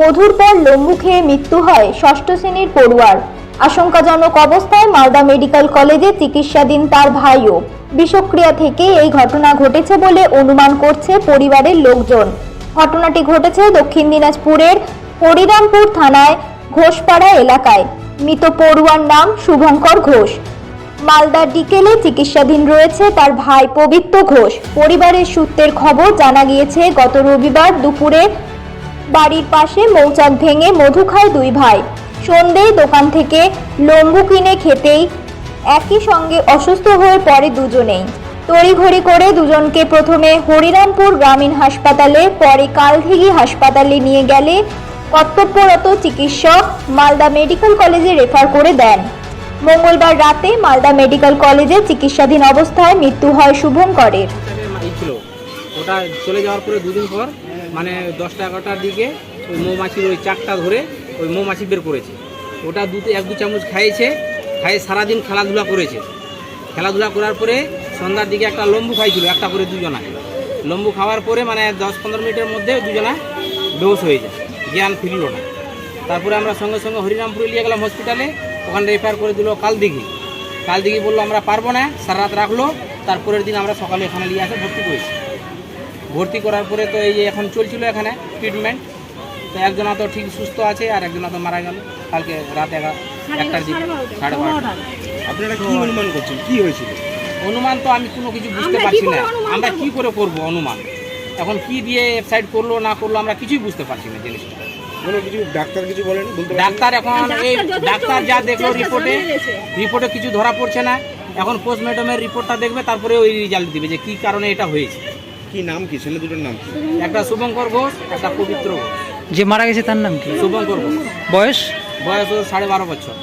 মধুর পর লম্বু খেয়ে মৃত্যু হয় ষষ্ঠ শ্রেণির পড়ুয়ার। আশঙ্কাজনক অবস্থায় মালদা মেডিকেল কলেজে চিকিৎসাধীন তার ভাইও। বিষক্রিয়া থেকে এই ঘটনা ঘটেছে বলে অনুমান করছে পরিবারের লোকজন। ঘটনাটি ঘটেছে দক্ষিণ দিনাজপুরের হরিরামপুর থানায় ঘোষপাড়া এলাকায়। মৃত পড়ুয়ার নাম শুভঙ্কর ঘোষ। মালদার ডিকেলে চিকিৎসাধীন রয়েছে তার ভাই পবিত্র ঘোষ। পরিবারের সূত্রের খবর, জানা গিয়েছে, গত রবিবার দুপুরে বাড়ির পাশে মৌচাক ভেঙে মধু খায় দুই ভাই। সন্ধেয় দোকান থেকে লম্বু কিনে খেতেই একই সঙ্গে অসুস্থ হয়ে পড়ে দুজনেই। তড়িঘড়ি করে দুজনকে প্রথমে হরিরামপুর গ্রামীণ হাসপাতালে, পরে কালধিঘি হাসপাতালে নিয়ে গেলে কর্তব্যরত চিকিৎসক মালদা মেডিকেল কলেজে রেফার করে দেন। মঙ্গলবার রাতে মালদা মেডিকেল কলেজে চিকিৎসাধীন অবস্থায় মৃত্যু হয় শুভঙ্করের। ওটা চলে যাওয়ার পরে দুদিন পর মানে দশটা এগারোটার দিকে ওই মৌমাছির ওই চাকটা ধরে ওই মৌমাছি বের করেছে। ওটা দু এক দু চামচ খাইয়েছে, খাইয়ে সারাদিন খেলাধুলা করেছে। খেলাধুলা করার পরে সন্ধ্যার দিকে একটা লম্বু খাইছিল, একটা করে দুজনা। লম্বু খাওয়ার পরে মানে দশ পনেরো মিনিটের মধ্যে দুজনা বেহোশ হয়ে যায়, জ্ঞান ফিরল না। তারপরে আমরা সঙ্গে সঙ্গে হরিরামপুরে নিয়ে গেলাম হসপিটালে, ওখানে রেফার করে দিল কাল দিঘি কাল দিঘি বলল, আমরা পারব না, সারা রাত রাখল, তারপরের দিন আমরা সকালে এখানে নিয়ে আসে ভর্তি করেছি। ভর্তি করার পরে তো এই যে এখন চলছিল এখানে ট্রিটমেন্ট তো একজনা তো ঠিক সুস্থ আছে আর একজনা তো মারা গেল কালকে রাত এগারো একটার দিকে। সাড়ে বারোটা আপনারা কি অনুমান করছেন? কি হয়েছিল? অনুমান তো আমি কোনো কিছু বুঝতে পারছি না। আমরা কি করে করব অনুমান? এখন কি দিয়ে ওয়েবসাইট করল না করল আমরা কিছুই বুঝতে পারছি না জিনিসটা। কোনো কিছু ডাক্তার কিছু বলেন? বলতে ডাক্তার এখন এই ডাক্তার যা দেখল রিপোর্টে রিপোর্টে কিছু ধরা পড়ছে না। এখন পোস্টমর্টমের রিপোর্টটা দেখবে তারপরে ওই রেজাল্ট দিবে যে কি কারণে এটা হয়েছে। কি নাম কি? ছেলে দুটোর নাম কি? একটা শুভঙ্কর ঘোষ একটা পবিত্র ঘোষ। যে মারা গেছে তার নাম কি? শুভঙ্কর ঘোষ। বয়স? বয়স ওর সাড়ে বারো বছর।